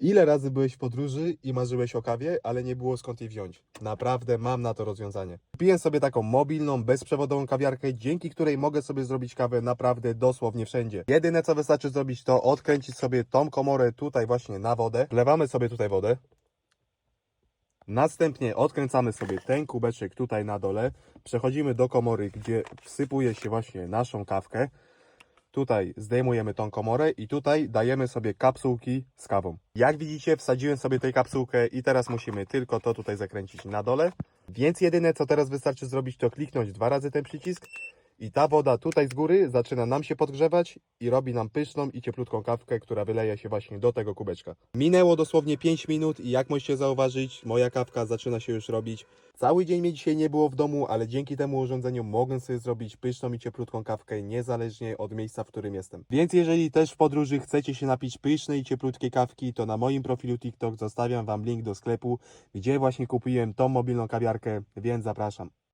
Ile razy byłeś w podróży i marzyłeś o kawie, ale nie było skąd jej wziąć? Naprawdę mam na to rozwiązanie. Kupiłem sobie taką mobilną, bezprzewodową kawiarkę, dzięki której mogę sobie zrobić kawę naprawdę dosłownie wszędzie. Jedyne co wystarczy zrobić to odkręcić sobie tą komorę tutaj właśnie na wodę. Wlewamy sobie tutaj wodę. Następnie odkręcamy sobie ten kubeczek tutaj na dole. Przechodzimy do komory, gdzie wsypuje się właśnie naszą kawkę. Tutaj zdejmujemy tą komorę i tutaj dajemy sobie kapsułki z kawą. Jak widzicie, wsadziłem sobie tej kapsułkę i teraz musimy tylko to tutaj zakręcić na dole. Więc jedyne co teraz wystarczy zrobić to kliknąć dwa razy ten przycisk i ta woda tutaj z góry zaczyna nam się podgrzewać i robi nam pyszną i cieplutką kawkę, która wyleje się właśnie do tego kubeczka. Minęło dosłownie 5 minut i jak możecie zauważyć, moja kawka zaczyna się już robić. Cały dzień mnie dzisiaj nie było w domu, ale dzięki temu urządzeniu mogę sobie zrobić pyszną i cieplutką kawkę niezależnie od miejsca, w którym jestem. Więc jeżeli też w podróży chcecie się napić pysznej i cieplutkiej kawki, to na moim profilu TikTok zostawiam Wam link do sklepu, gdzie właśnie kupiłem tą mobilną kawiarkę, więc zapraszam.